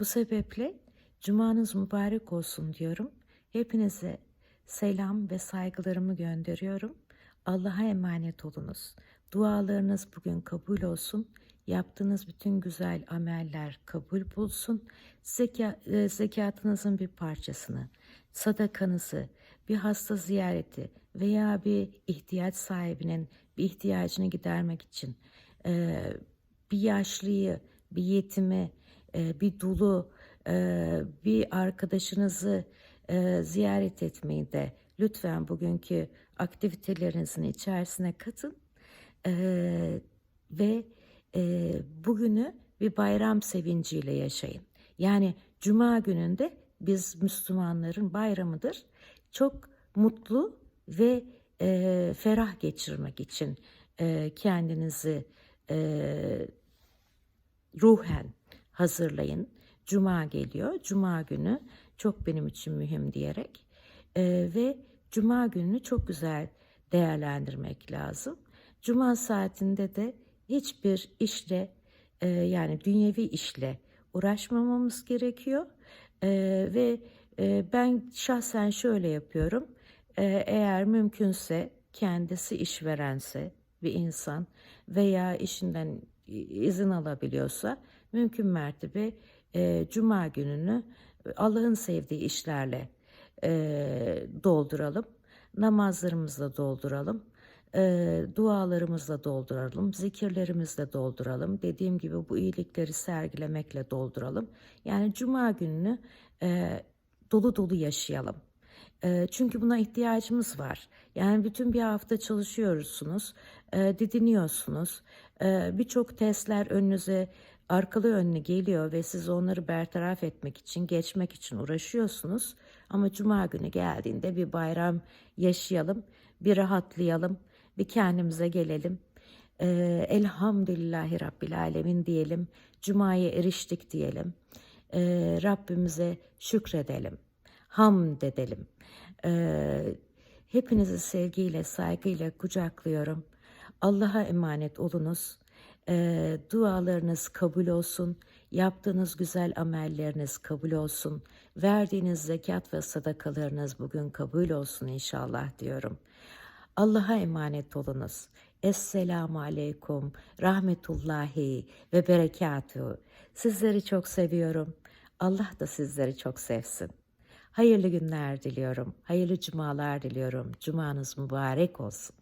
Bu sebeple cumanız mübarek olsun diyorum. Hepinize selam ve saygılarımı gönderiyorum. Allah'a emanet olunuz. Dualarınız bugün kabul olsun. Yaptığınız bütün güzel ameller kabul bulsun. Zeka, e, zekatınızın bir parçasını, sadakanızı, bir hasta ziyareti veya bir ihtiyaç sahibinin bir ihtiyacını gidermek için e, bir yaşlıyı, bir yetimi, e, bir dulu, e, bir arkadaşınızı e, ziyaret etmeyi de lütfen bugünkü aktivitelerinizin içerisine katın ve bugünü bir bayram sevinciyle yaşayın. Yani Cuma gününde biz Müslümanların bayramıdır. Çok mutlu ve e, ferah geçirmek için e, kendinizi e, ruhen hazırlayın. Cuma geliyor. Cuma günü çok benim için mühim diyerek e, ve Cuma gününü çok güzel değerlendirmek lazım. Cuma saatinde de hiçbir işle e, yani dünyevi işle uğraşmamamız gerekiyor E, ve e, ben şahsen şöyle yapıyorum. E, eğer mümkünse kendisi işverense bir insan veya işinden izin alabiliyorsa mümkün mertebe e, cuma gününü Allah'ın sevdiği işlerle e, dolduralım. Namazlarımızla dolduralım. E, dualarımızla dolduralım. Zikirlerimizle dolduralım. Dediğim gibi bu iyilikleri sergilemekle dolduralım. Yani cuma gününü e, dolu dolu yaşayalım. Çünkü buna ihtiyacımız var. Yani bütün bir hafta çalışıyorsunuz, didiniyorsunuz. Birçok testler önünüze arkalı önlü geliyor ve siz onları bertaraf etmek için, geçmek için uğraşıyorsunuz. Ama cuma günü geldiğinde bir bayram yaşayalım, bir rahatlayalım, bir kendimize gelelim. Ee, Elhamdülillahi Rabbil Alemin diyelim, Cuma'ya eriştik diyelim. Rabbimize şükredelim, hamd edelim. Ee, hepinizi sevgiyle, saygıyla kucaklıyorum. Allah'a emanet olunuz. Ee, dualarınız kabul olsun. Yaptığınız güzel amelleriniz kabul olsun. Verdiğiniz zekat ve sadakalarınız bugün kabul olsun inşallah diyorum. Allah'a emanet olunuz. Esselamu aleyküm, rahmetullahi ve berekatuhu. Sizleri çok seviyorum. Allah da sizleri çok sevsin. Hayırlı günler diliyorum. Hayırlı cumalar diliyorum. Cumanız mübarek olsun.